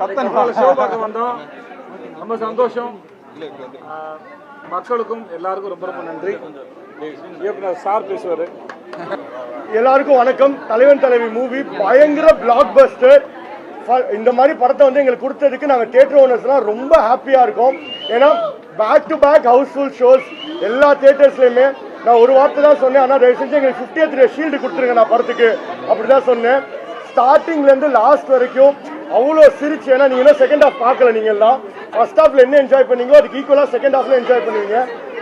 கத்தன் show பார்க்க வந்தோம். ரொம்ப சந்தோஷம். மக்களுக்கும் எல்லாருக்கும் ரொம்ப ரொம்ப நன்றி. இயக்குனர் சார் பேசுவார். எல்லாருக்கும் வணக்கம். தலைவன் தலைவி மூவி பயங்கர பிளாக் பஸ்டர் இந்த மாதிரி படத்தை வந்து எங்களுக்கு கொடுத்ததுக்கு நாங்கள் தியேட்டர் ஓனர்ஸ்லாம் ரொம்ப ஹாப்பியாக இருக்கோம். ஏன்னா back to back housefull shows எல்லா தியேட்டர்ஸ்லையுமே நான் ஒரு வார்த்தை தான் சொன்னேன். ஆனால் தயவு செஞ்சு எங்களுக்கு ஃபிஃப்டியத் ஷீல்டு கொடுத்துருங்க நான் படத்துக்கு. அப்படி தான் சொன்னேன் ஸ்டார்டிங்லேருந்து லாஸ்ட் வரைக்கும் அவ்வளோ சிரிச்சு ஏன்னா நீங்க செகண்ட் ஹாஃப் பார்க்கல நீங்கள் எல்லாம் ஃபர்ஸ்ட் ஹாஃப்ல என்ன என்ஜாய் பண்ணீங்களோ அதுக்கு ஈக்குவலாக செகண்ட் ஹாஃப்ல என்ஜாய் பண்ணுவீங்க.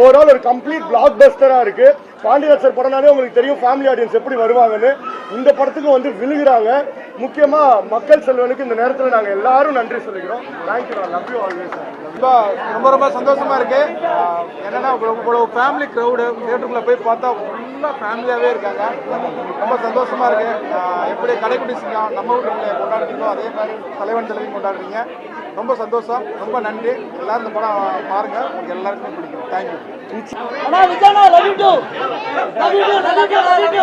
ஓவரால் ஒரு கம்ப்ளீட் பிளாக் பஸ்டராக இருக்கு. பாண்டியராஜ் சார் படம்னாலே உங்களுக்கு தெரியும் ஃபேமிலி ஆடியன்ஸ் எப்படி வருவாங்கன்னு. இந்த படத்துக்கு வந்து விழுகிறாங்க. முக்கியமாக மக்கள் செல்வனுக்கு இந்த நேரத்தில் நாங்கள் எல்லாரும் நன்றி சொல்லிக்கிறோம். தேங்க்யூ லவ் யூ ஆல்வேஸ் ரொம்ப ரொம்ப ரொம்ப சந்தோஷமா இருக்கு. என்னன்னா இவ்வளவு ஃபேமிலி க்ரௌடு தியேட்டருக்குள்ள போய் பார்த்தா ஃபுல்லாக ஃபேமிலியாகவே இருக்காங்க. ரொம்ப சந்தோஷமா இருக்கு. எப்படி கடைக்குடி சிங்கம் நம்ம வீட்டு பிள்ளைய கொண்டாடுறீங்களோ அதே மாதிரி தலைவன் தலைவி கொண்டாடுறீங்க. ரொம்ப சந்தோஷம். ரொம்ப நன்றி. எல்லாரும் இந்த படம் பாருங்க. உங்களுக்கு எல்லாருக்குமே பிடிக்கும். தேங்க்யூ அண்ணா விஜயண்ணா லவ் யூ லவ் யூ